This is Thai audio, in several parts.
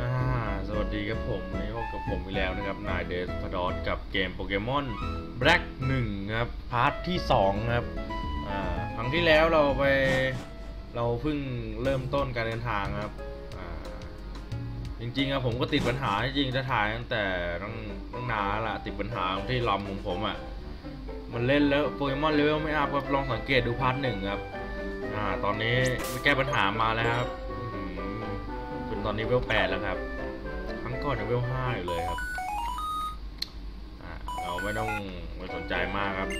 อ่าสวัสดีครับผมวันนี้พบกับผมอีกแล้วนะครับ นายเดสพดอสกับเกมโปเกมอนแบล็กหนึ่งครับ พาร์ทที่สองครับ อ่า ครั้งที่แล้วเราไป เราเพิ่งเริ่มต้นการเดินทางครับ อ่า จริงๆอะผมก็ติดปัญหาจริงๆจะถ่ายตั้งแต่ตั้งตั้งนานละติดปัญหาที่ลอมของผมอะมันเล่นแล้วโปเกมอนเลเวลไม่อัพครับลองสังเกตดูพาร์ทหนึ่งครับอ่า ตอนนี้แก้ปัญหามาแล้วครับ ตอนนี้เวลแปดแล้วครับ ครั้งก่อนยังเวลห้าอยู่เลยครับเราไม่ต้องไม่สนใจมากครับ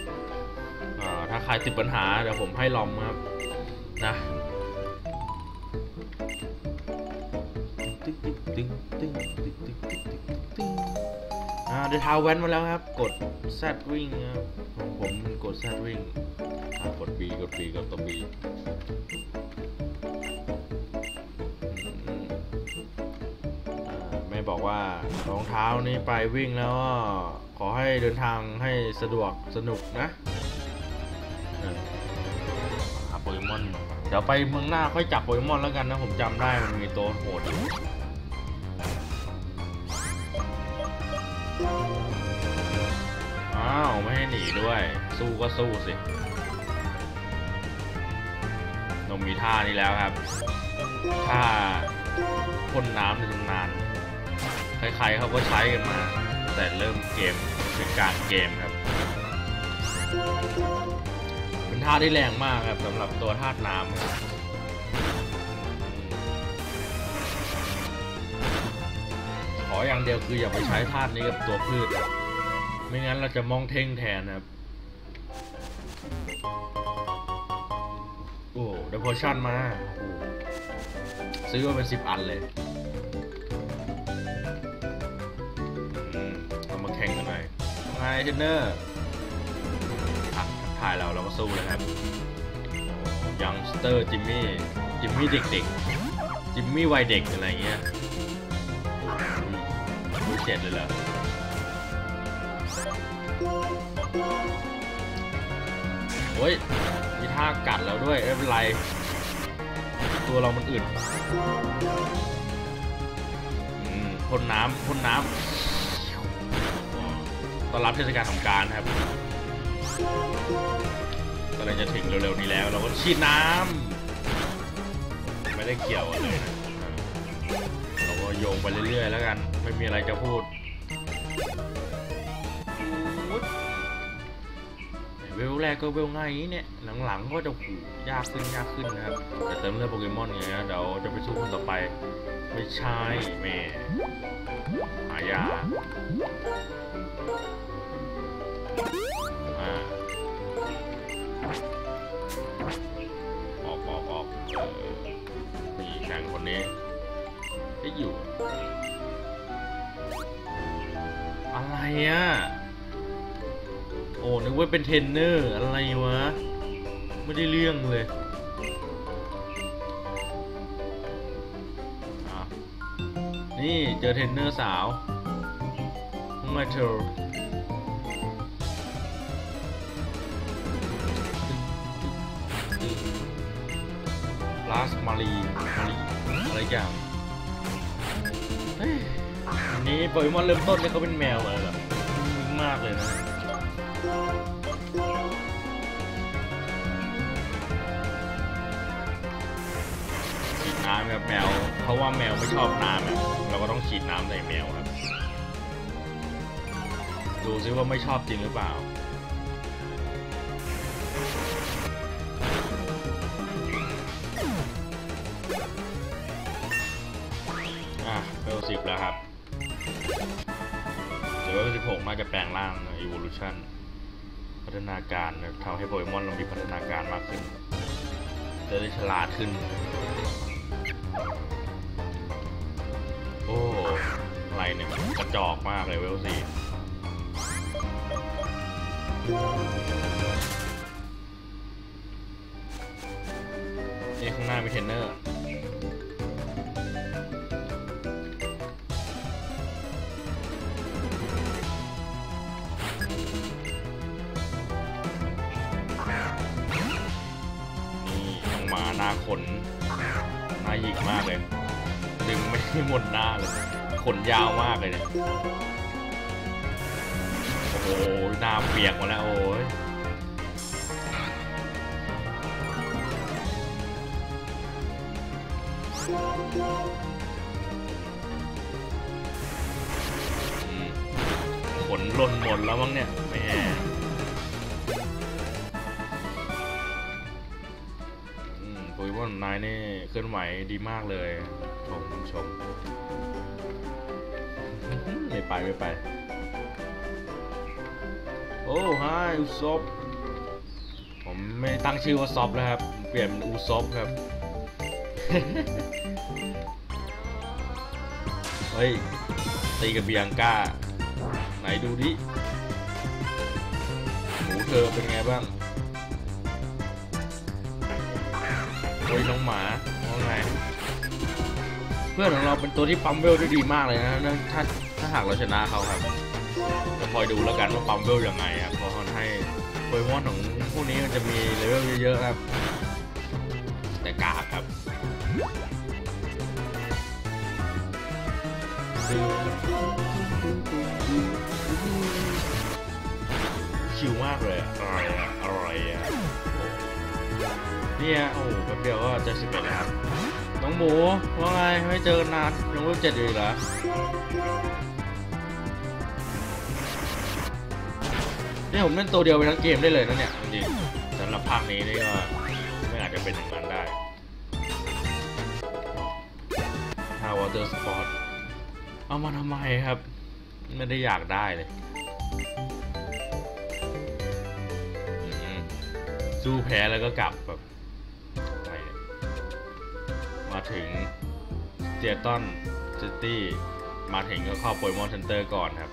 ถ้าใครติดปัญหาเดี๋ยวผมให้ลอมครับ นะเดทาวแวนมาแล้วครับ กดแซดวิ่งครับผมกดแซดวิ่งกด B กด B กดตัว B บอกว่ารองเท้านี้ไปวิ่งแล้วก็ขอให้เดินทางให้สะดวกสนุกนะเออหาโปเกมอน เดี๋ยวไปเมืองหน้าค่อยจับโปเกมอนแล้วกันนะ ผมจำได้มันมีตัวโหดอยู่อ้าวไม่ให้หนีด้วย สู้ก็สู้สินมมีท่านี้แล้วครับ ท่าพ่นน้ำในตำนาน ใครๆเขาก็ใช้กันมา แต่เริ่มเกมถึงกลางเกมครับเป็นท่าที่แรงมากครับสำหรับตัวธาตุน้ำครับขออย่างเดียวคืออย่าไปใช้ธาตุนี้กับตัวพืชครับไม่งั้นเราจะมองเท่งแทนครับโอ้ได้พอชั่นมาซื้อมาเป็นสิบอันเลย เทนเนอร์ทักทายเราเราก็สู้เลยครับยังสเตอร์จิมมี่จิมมี่เด็กๆจิมมี่วัยเด็กอะไรเงี้ยอุ้ยเจ็ดเลยเหรอโอ้ยมีท่ากัดแล้วด้วยไม่เป็นไร ตัวเรามันอึดอืมพ่นน้ำพ่นน้ำ ต้อนรับเทศกาลสงการครับกำลังจะถึงเร็วๆนี้แล้ว เราก็ฉีดน้ำไม่ได้เกี่ยวอะไรนะเราก็โยงไปเรื่อยๆ แล้วกัน ไม่มีอะไรจะพูดเวลแรกก็เวลง่ายนี้เนี่ย หลังๆก็จะหูยากขึ้นยากขึ้นนะครับ แต่เติมเลือดโปเกมอนอย่างเงี้ยเดี๋ยวจะไปสู้คนต่อไป ไม่ใช่แม่หายา อออกออกออกเออนี่แข่งคนนี้ได้อยู่ อะไรอะ โอ้ นึกว่าเป็นเทรนเนอร์ อะไรวะ ไม่ได้เรื่องเลยนี่ เจอเทรนเนอร์สาว ทำไมเธอลาสมารีมารีอะไรอย่างอันนี้โปเกมอนเริ่มต้นเนี่ยเขาเป็นแมวเลยเหรอนิ่งมากเลยนะฉีดน้ำครับแมว เพราะว่าแมวไม่ชอบน้ำเราก็ต้องฉีดน้ำใส่แมวครับ ดูซิว่าไม่ชอบจริงหรือเปล่า อะเวลสิบแล้วครับเดี๋ยวเวลสิบหกน่าจะแปลงร่างนะ evolution พัฒนาการทำให้โปเกมอนเรามีพัฒนาการมากขึ้นจะได้ฉลาดขึ้น โอ้อะไรเนี่ยกระจอกมากเลยเวลสี่ นี่ข้างหน้ามีเทรนเนอร์นี่ต้องมาหน้าขนหน้าหยิกมากเลย ดึงไม่ได้หมดหน้าเลย ขนยาวมากเลยเนี่ย โอ้โหน้าเปียกหมดแล้วโอ้ยขนล่นหมดแล้วมั้งเนี่ยแมอืมโปเกมอนนายนี่เคลื่อนไหวดีมากเลย ชมชมไม่ไป ไม่ไป อ้ฮายอุซบผมไม่ตั้งชื่อว่าซอฟแล้วครับ เปลี่ยนเป็นอูซบครับ เฮ้ย ตีกับเบียงก้า ไหนดูดิหมูเธอเป็นไงบ้าง โอ้ยน้องหมาว่าไงเพื่อนของเราเป็นตัวที่ปั๊มเวลได้ดีมากเลยนะถ้าถ้าหากเราชนะเขาครับ คอยดูแล้วกันว่าปั๊มเวลยังไงครับเพราะเขาให้โปเกมอนของพวกนี้มันจะมีเลเวลเยอะๆครับ แต่กากครับชิวมากเลยอร่อยอะอร่อยอะเนี่ยโอ้แป๊บเดียวก็จะสิบเอ็ดแล้วครับน้องหมูว่าไงไม่เจอกันนานยังรูปเจ็ดอยู่เหรอ นี่ผมเล่นตัวเดียวไปทั้งเกมได้เลยนะเนี่ยจริงสำหรับภาคนี้นี่ก็ไม่อาจจะเป็นอย่างนั้นได้ฮาวอเตอร์สปอร์ตเอามาทำไมครับ ไม่ได้อยากได้เลยสู้แพ้แล้วก็กลับแบบไรเนี่ยมาถึงเตียตันซิตี้มาถึงก็เข้าโปเกมอนเซ็นเตอร์ก่อนครับ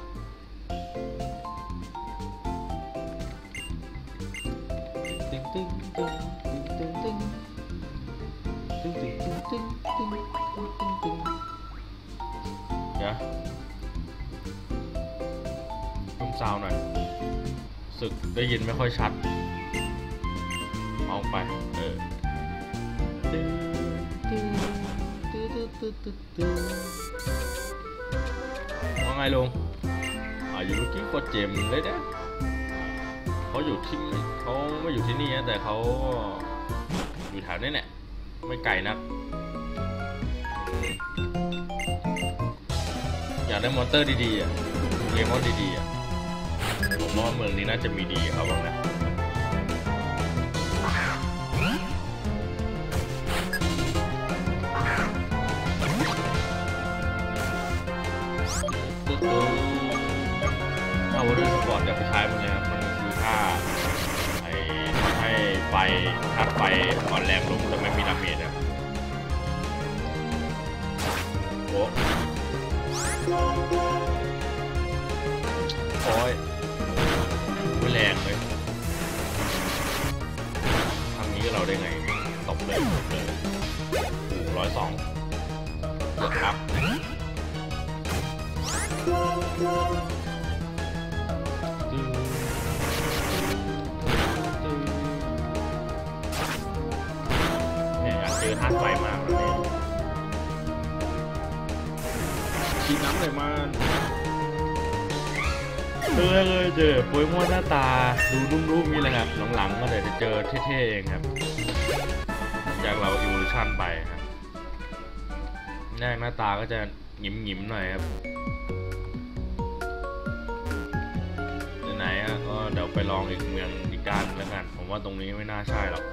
ได้ยินไม่ค่อยชัดเอาไป เออว่าไงลุงอายุกี่กว่าเจมเลยเนี่ยเขาอยู่ที่เขาไม่อยู่ที่นี่นะแต่เขาอยู่แถวนี้แหละไม่ไกลนัก อยากได้มอนเตอร์ดีๆอะเกมมอนดีๆอะ ผมว่าเมืองนี้น่าจะมีดีเขาบ้างนะเอาวอเตอร์สปอร์ตอย่าไปใช้มันเลยครับมันคือค่าไอ้ให้ไฟธาไฟอ่อนแรงลงแต่ไม่มีดาเมจอะโอ้ย นี้เราได้ไงตบเลยตบเลยร้อยสองเดือดครับเนี่ยอยากเจอธาตุไฟมากเลยชีน้ำเลยมัน เจอเลยเจอโปเกมอนหน้าตาดูนุ่มๆนี่แหละครับหลังๆก็เดี๋ยวจะเจอเท่ๆเองครับจากเราอิวลูชันไปครับแรกหน้าตาก็จะหงิมๆหน่อยครับไหนอะก็เดี๋ยวไปลองอีกเมืองอีกด้านแล้วกัน ผมว่าตรงนี้ไม่น่าใช่หรอก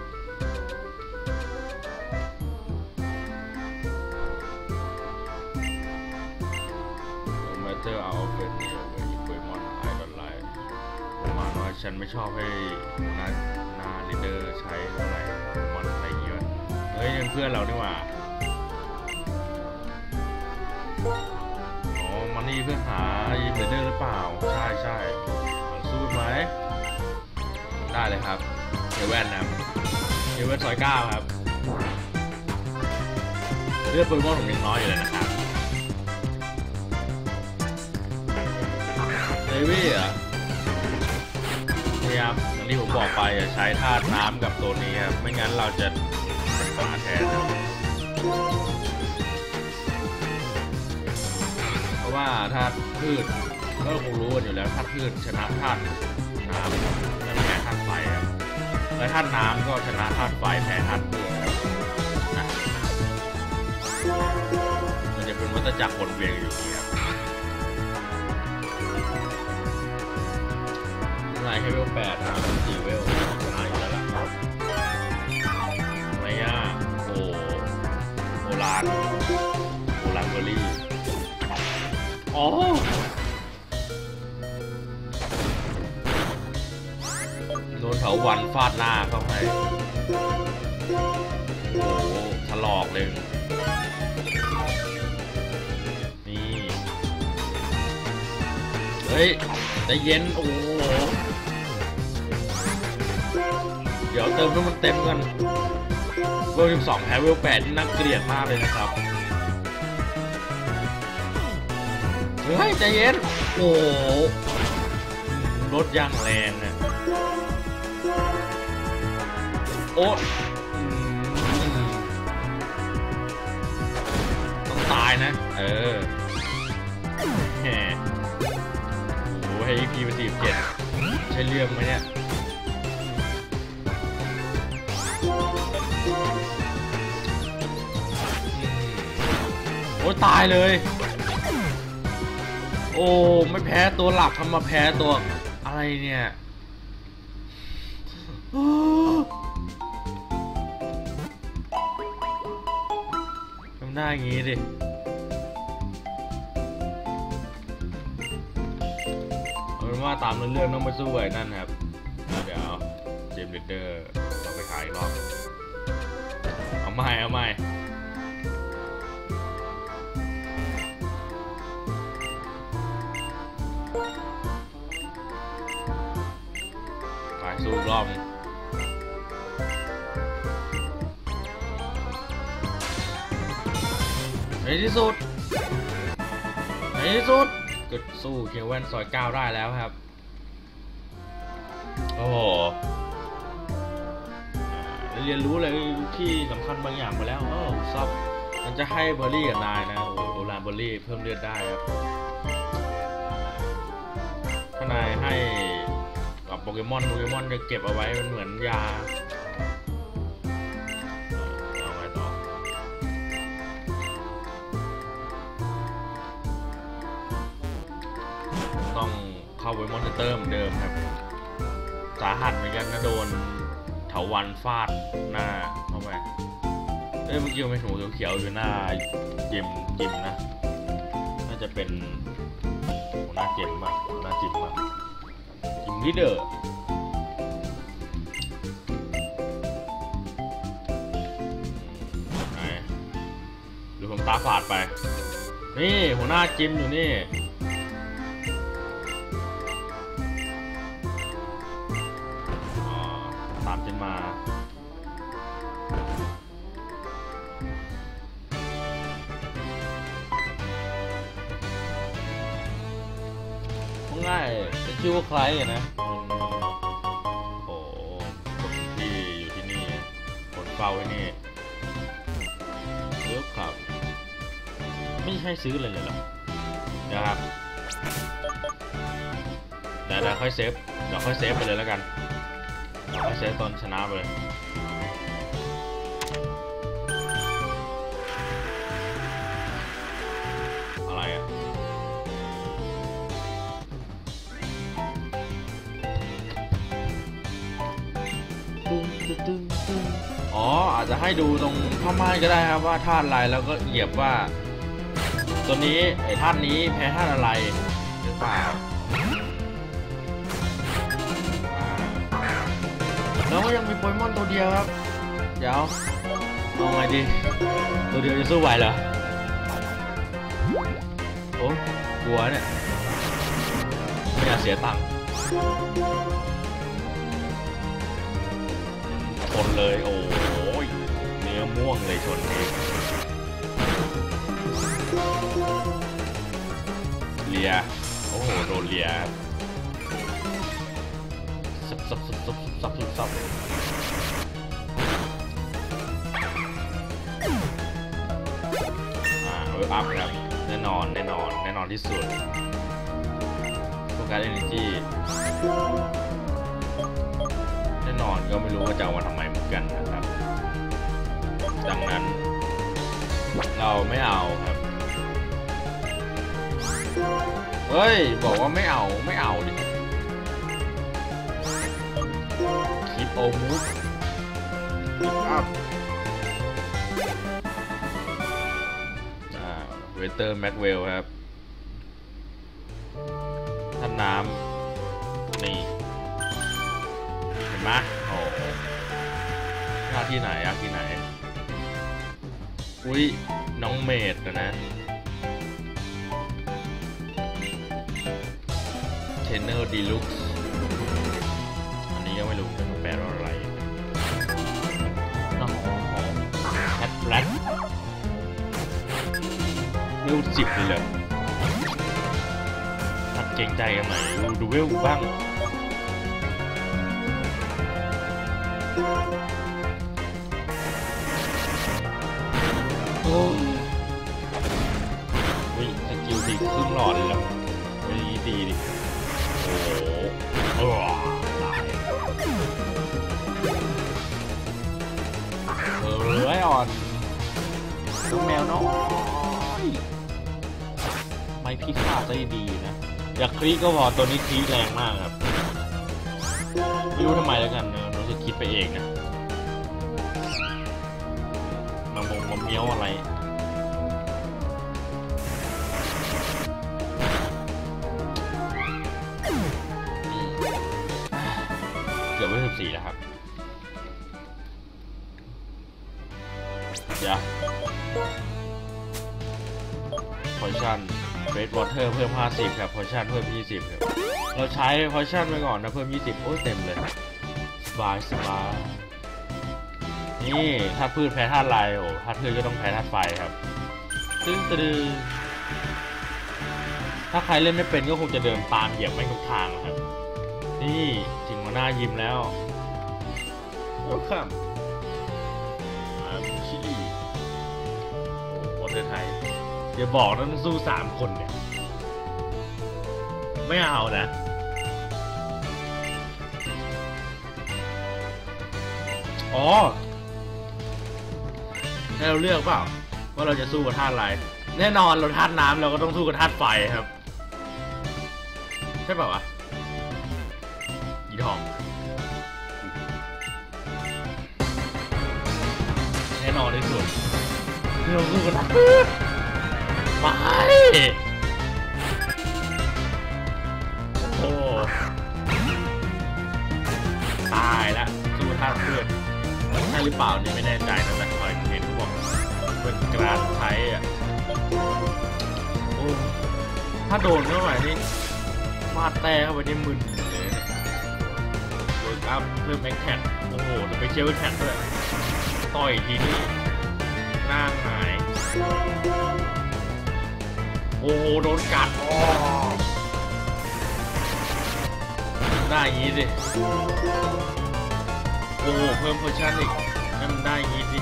No matter how often you play Pokemon I ฉันไม่ชอบให้นาหน้าลีดเดอร์ใช้เท่าไหร่โปเกมอนอะไรอย่างเงี้ยเฮ้ยเพื่อนเรานี่หว่าอ๋อมันนี่เพื่อหายิมลีดเดอร์หรือเปล่า ใช่ใช่สู้ไหมได้เลยครับเฮเว่นนะเฮเว่นซอยเก้าครับเลือดโปเกมอนผมยังน้อยอยู่เลยนะครับเดวี่อะ นี่ครับอย่างที่ผมบอกไปอย่าใช้ธาตุน้ำกับตัวนี้ครับ ไม่งั้นเราจะเป็นปัญหาแทนครับว่าธาตุพืชก็คงรู้กันอยู่แล้วธาตุพืชชนะธาตุน้ำและแพ้ธาตุไฟครับและธาตุน้ำก็ชนะธาตุไฟแพ้ธาตุพืชมันจะเป็นวัฏจักรวนเวียนอยู่อย่างนี้ นายให้เวลแปดนะสี่เวลชนะอยู่แล้วล่ะไม่ยากโอ้โบราณโบราณเบอร์รี่อ๋อโดนเถาวันฟาดหน้าเข้าไปโอ้โหถลอกเลยนี่ เฮ้ยใจเย็น โอ้ ดี๋ยวเติมน้มันเต็มกันเวล12แพ้เวล8นี่น่าเกลียดมากเลยนะครับเฮ้ยใจเย็นโอ้โหรถย่างแรงอะโอ้อืมต้องตายนะ เออแหมโอ้โหให้ EP มาสี่เจ็ดใช่เรื่องไหมเนี่ย อ้ตายเลย โอ้ไม่แพ้ตัวหลักทำมาแพ้ตัวอะไรเนี่ยทำหน้าอย่างงี้ดิเอาเป็นว่าตามเรื่องต้องไปสู้ไอ้นั่นครับ เดี๋ยวเจมส์เดอร์เราไปขายอีกรอบ เอาไม่เอาไม่ รอบนึงในที่สุด ในที่สุดก็สู้เคียวแวนซอยเก้าได้แล้วครับ โอ้โหเรียนรู้อะไรที่สำคัญบางอย่างไปแล้ว เออซับมันจะให้เบอร์รี่กับนายนะโอ้โอลานเบอร์รี่เพิ่มเลือดได้ครับ โปเกมอนโปเกมอนจะเก็บเอาไว้มันเหมือนยาเอาไว้ต่อต้องเข้าไว้มอนเตอร์เหมือนเดิมครับ สาหัสเหมือนกันนะโดนเถาวันฟาดหน้าเข้าไปเอ้ยเมื่อกี้ไมันเป็นหูเขียวๆอยู่หน้าจิมจิมนะ น่าจะเป็นหน้าเจมมากหน้าจิมมาก ลีเดอร์หนดูผมตาฝาดไป นี่หัวหน้าจิมอยู่นี่ ชื่อว่าใครอะนะอืมโอ้คนที่อยู่ที่นี่ คนเฝ้าที่นี่เลือกครับ ไม่ใช่ซื้อเลยเลยหรอนะครับแต่เดี๋ยวค่อยเซฟเดี๋ยวค่อยเซฟไปเลยแล้วกันเดี๋ยวค่อยเซฟตอนชนะไปเลย จจะให้ดูตรงผ้าม่านก็ได้ครับว่าธาตุอะไรแล้วก็เหยียบว่า ตัวนี้ไอ้ธาตุนี้แพ้ธาตุอะไรหรือเปล่าอ่าแล้วก็ยังมีโปเกมอนตัวเดียวครับ เดี๋ยวเอาไงดี ตัวเดียวจะสู้ไหวเหรอโอ้กลัวเนี่ยไม่อยากเสียตังค์ นเลย โอ้ยเนื้อม่วงเลยชนเองเลีย โอ้โห โดนเลียซับซับซับซับซับซับซับอ่าเวลอัพครับ แน่นอน แน่นอน แน่นอนที่สุดโฟกัสเอเนจีแน่น อน ก็ไม่รู้ว่าจะเอามาทำไมเหมือนกันนะครับ ดังนั้น เราไม่เอาครับ เฮ้ย บอกว่าไม่เอาไม่เอาดิคิดโอมูฟคิดอัพอ่าเวเตอร์แม็กเวลครับ ท่านน้ำ นี่ เห็นไหม ยาที่ไหนยาที่ไหน อุ้ยน้องเมดนะนะเทนเนอร์ดีลุกอันนี้ก็ไม่รู้มันแปลว่าอะไรน้องแคทแบล็กเวลสิบเลยเหรอทัดเก่งใจกันหน่อยดูดูเวลบ้าง ลูกแมวน้อยไม่พิฆาตได้ดีนะ อยากคลีก็พอตัวนี้คลีแรงมากครับไม่รู้ทำไมแล้วกันนะรู้สึกคิดไปเองนะมามงมาเมี้ยวอะไรเกือบไม่สิบสี่แล้วครับ พอชั่นเฟสวอเตอร์เพิ่ม 50 ครับพอชั่นเพิ่ม 20 ครับ เราใช้พอชั่นไปก่อนนะเพิ่ม 20 โอ้เต็มเลย สบายสบาย นี่ถ้าพืชแพ้ธาตุลายโอ้ถ้าพืชก็ต้องแพ้ธาตุไฟครับตึ้งตึ้งถ้าใครเล่นไม่เป็นก็คงจะเดินตามเหยียบไม่งทุกทางครับ นี่ถึงมาหน้ายิ้มแล้ว Welcome I'm Chili โอ้ประเทศไทย อย่าบอกนะต้องสู้สามคนเนี่ย ไม่เอานะ อ๋อให้เราเลือกเปล่า ว่าเราจะสู้กับธาตุอะไร แน่นอนเราธาตุน้ำเราก็ต้องสู้กับธาตุไฟครับ ใช่เปล่าวะอีทอง แน่นอนที่สุดเราสู้กันนะ ไม่โอ้ตายละสู้ท่าเพื่อนใช่หรือเปล่านี่ไม่แน่ใจนะแต่คอยเห็นบอกเป็นกราดใช้อะโอ้ถ้าโดนเข้าไปนี่ฟาดแต่เข้าไปนี่มึนเลยนะเวิร์กอัพเพิ่มแม็กแท็โอ้โหจะไปเชียร์แท็ด้วยต่อยทีนี้หน้าหงาย อ้โหโดนกัดอ๋อได้อย่างงี้สิโอ้โหเพิ่มโพชั่นอีกให้มันได้อย่างงี้สิ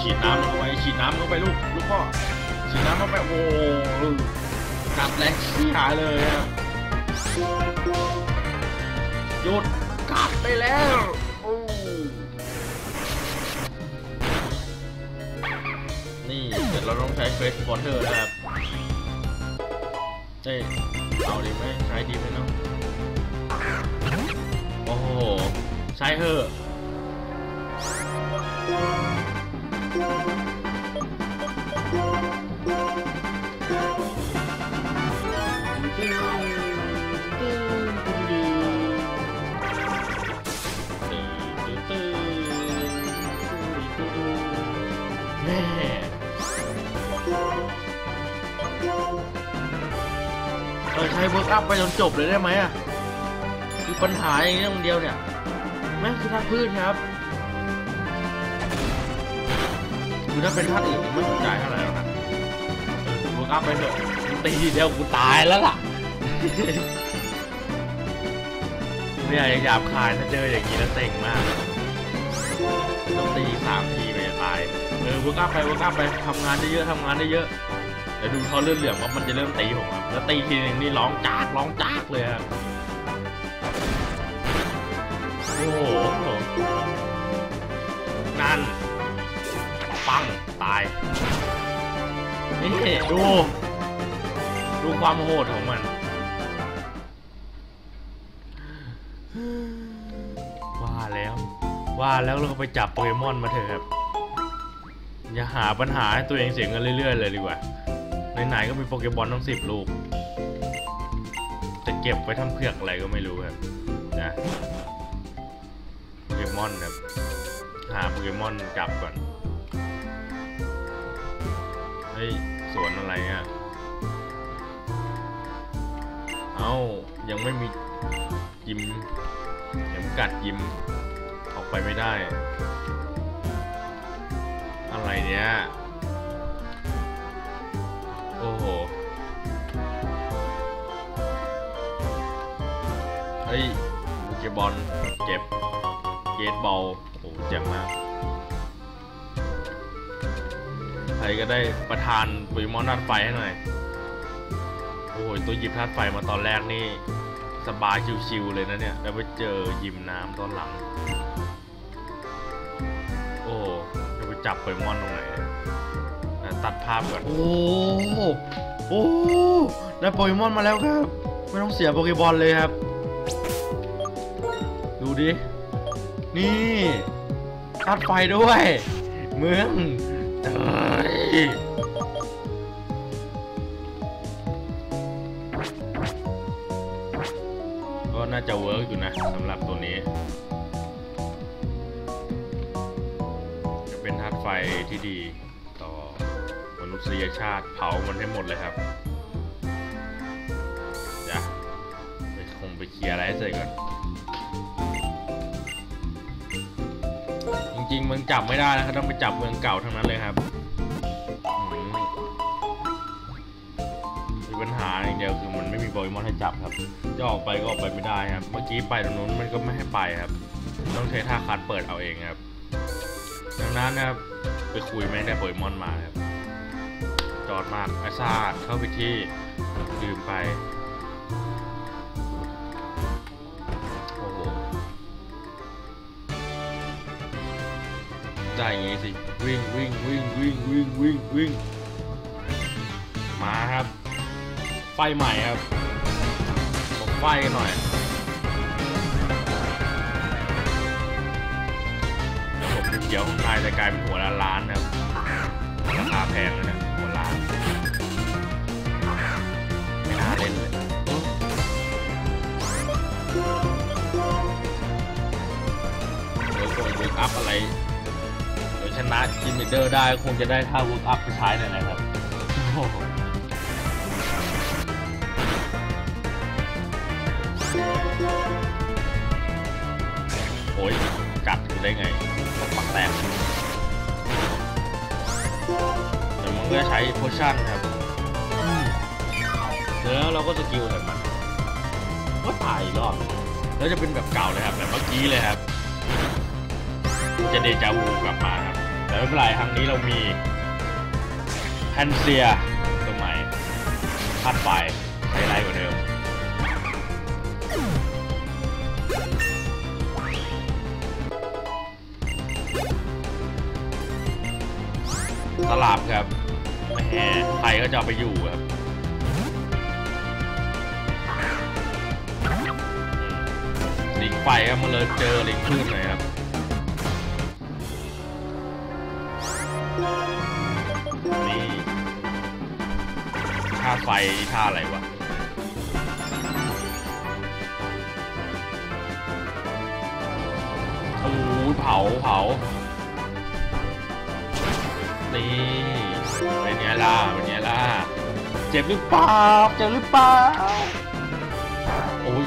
ฉีดน้ำเข้าไปฉีดน้ำเข้าไปลูกลูกพ่อฉีดน้ำเข้าไปโอ้โหกัดแรงขี้หายเลยอะหยุดกัดไปแล้ว นี่เดี๋ยวเราต้องใช้เฟสปอเตอร์นะครับเอ้เอาดีไหมใช้ดีไหมเนาะโอ้โห ใช้เถอะ เออใช้เวิร์กอัพไปจนจบเลยได้ไหมอะคือปัญหาอย่างนี้อย่างเดียวเนี่ยแม่คือธาตุพืชครับคือถ้าเป็นธาตุอื่นไม่สนใจเท่าไหร่หรอกนะเวิร์กอัพไปเถอะตีทีเดียวกูตายแล้วล่ะไม่อยากจะหยาบคายถ้าเจออย่างนี้แล้วเต็งมากต้องตีสามทีไปตายเออเวิร์กอัพไปเวิร์กอัพไปทำงานได้เยอะทำงานได้เยอะ ดี๋ยวดูเขาเลือดเหลืองว่ามันจะเริ่มตีผมครับแล้วตีทีนึงนี่ร้องจากร้องจากเลยครับโอ้โหนั่นปังตายนี่ดู ดูความโหดของมันว่าแล้วว่าแล้วเราก็ไปจับโปเกมอนมาเถอะครับอย่าหาปัญหาให้ตัวเองเสียเงินเรื่อยๆเลยดีกว่า ไหนๆก็มีโปเกมอนทั้งสิบลูก จะเก็บไว้ทำเผือกอะไรก็ไม่รู้ครับนะโปเกมอนครับหาโปเกมอนจับก่อน เฮ้ย สวนอะไรอะ เอ้า ยังไม่มียิมเข็มกัดยิม ออกไปไม่ได้ อะไรเนี้ย ฮ้ยโปเกบอลเก็บเกตบอลโอ้เจ๋งมากใครก็ได้ประทานปุยมอนธาตุไฟให้หน่อย โอ้ยตัวหยิบธาตุไฟมาตอนแรกนี่ สบายชิวๆเลยนะเนี่ย แล้วไปเจอยิมน้ำตอนหลัง โอ้จะไปจับปเกมอนตรงไหนเนี่ยอะตัดภาพก่อน โอ้โอ้ได้โปเกมอนมาแล้วครับ ไม่ต้องเสียโปเกบอลเลยครับิ นี่ธาตุไฟด้วยเมืองเอ้ยก็น่าจะเวิร์กอยู่นะสำหรับตัวนี้ จะเป็นธาตุไฟที่ดีต่อมนุษยชาติเผามันให้หมดเลยครับจะไปคงไปเคลียร์อะไรให้เสร็จก่อน ริงเมืองจับไม่ได้นะครับต้องไปจับเมืองเก่าทั้งนั้นเลยครับมีปัญหาอย่างเดียวคือมันไม่มีโปเกมอนให้จับครับจะออกไปก็ออกไปไม่ได้ครับ เมื่อกี้ไปตรงนู้นมันก็ไม่ให้ไปครับ ต้องใช้ท่าคัดเปิดเอาเองครับดังนั้นนะครับไปคุยไม่ได้โปเกมอนมาครับจอดมากไอซ่าเข้าไปที่ดื่มไป ได้อย่างงี้สิ วิ่งวิ่งวิ่งวิ่งวิ่งวิ่งวิ่งมาครับ ไฟใหม่ครับผมไฟกันหน่อยแล้วผมเขียวข้างในจะกลายเป็นหัวละล้านครับราคาแพงเลยนะหัวล้านไม่น่าเล่นเลยเดี๋ยวคงดูอัพอะไร นะจิมมิเดอร์ได้คงจะได้ท่าวูกอัพไปใช้หน่อยนะครับโอ้ยกัดอยู่ได้ไงปักแตกเดี๋ยวมันก็ใช้โพชั่นครับแล้วเราก็สกิลใส่มันก็ตายอีกรอบแล้วจะเป็นแบบเก่าเลยครับแบบเมื่อกี้เลยครับ จะเดจาวูกลับมาครับ แต่ไม่เป็นไรครั้งนี้เรามีแพนเซียตัวใหม่ธาตุไฟใช้ไรกว่าเดิมสลับครับแหมใครก็จะไปอยู่ครับลิงไฟครับมาเลยเจอลิงคลื่นเลยครับาไฟท่าอะไรวะโอ้ยเผาเผานี่เป็นไงล่ะเป็นไงล่ะเจ็บหรือเปล่าเจ็บหรือเปล่าโอ้ย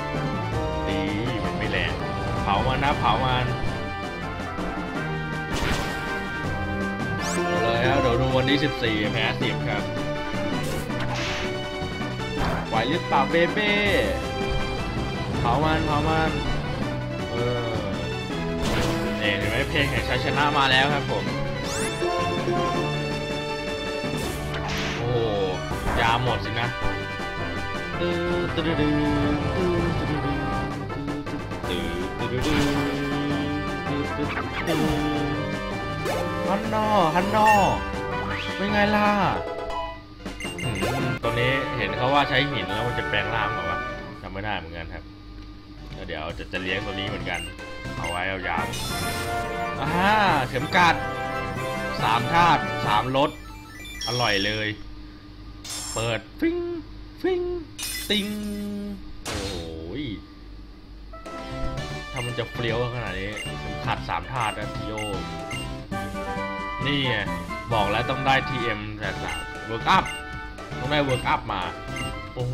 ดีมันไม่แรงเผามันนะเผามันเอาเลยครับเดี๋ยวดูวันที่14แพ้10ครับ วหรือเปล่าเบเบ้เผามันเผามันเออเนี่ยเห็นไหมแพ้ลงแห่งชัยชนะมาแล้วครับผมโอ้ยาหมดสินะตื้อตื้อตื้อตื้อตื้อตื้อตื้อตื้อตื้อตื้อตื้อฮันนอฮันนอเป็นไงล่ะอืมตั วนี้เห็นเขาว่าใช้หินแล้วมันจะแปลงร่างหรอวะจำไม่ได้เหมือนกันครับแล้วเดี๋ยวจะจะเลี้ยงตัวนี้เหมือนกัน เอาไว้เอายาวอ่าเข็มกัดสามธาตุสามรสอร่อยเลย เปิดฟิงฟิงติงโอ้ยถ้ามันจะเปรี้ยวขนาดนี้ขัดสามธาตุนะทีโอนี่ไงบอกแล้วต้องได้ TM แต่สามเวิร์กอัพ ต้องได้เวิร์กอัพมา โอ้โห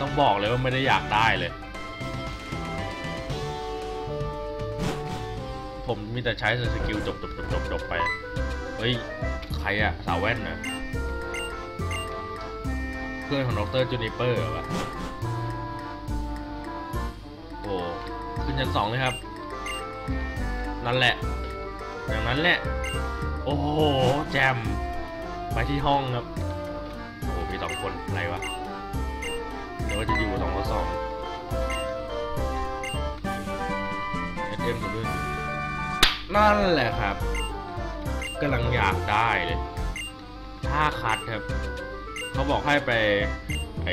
ต้องบอกเลยว่าไม่ได้อยากได้เลย ผมมีแต่ใช้สกิลจบจบจบจบจบไป เฮ้ย ใครอะสาวแว่นนะเพื่อนของดรจูนิเปอร์วะโอ้ขึ้นชั้นสองเลยครับ นั่นแหละ อย่างนั้นแหละ โอ้โห แจมไปที่ห้องครับ คนอะไรวะเดี๋ยวว่าจะอยู่สองต่อสองเอสเอ็มด้วยนั่นแหละครับกำลังอยากได้เลยท่าคัดครับ เขาบอกให้ไปไอ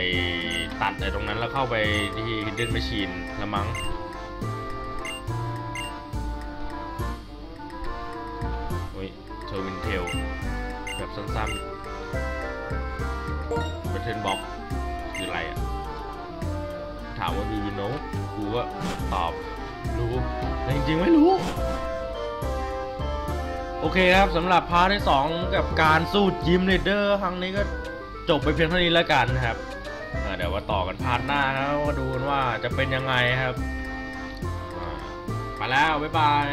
ตัดไอตรงนั้นแล้วเข้าไปที่ Hidden Machine ละมั้ง แต่จริงๆไม่รู้ โอเคครับสำหรับพาร์ทที่ 2 กับการสู้จิมเรเดอร์ครั้งนี้ก็จบไปเพียงเท่านี้แล้วกันนะครับเดี๋ยวมาต่อกันพาร์ทหน้านะว่าดูกันว่าจะเป็นยังไงครับอ่าไปแล้ว บ๊ายบาย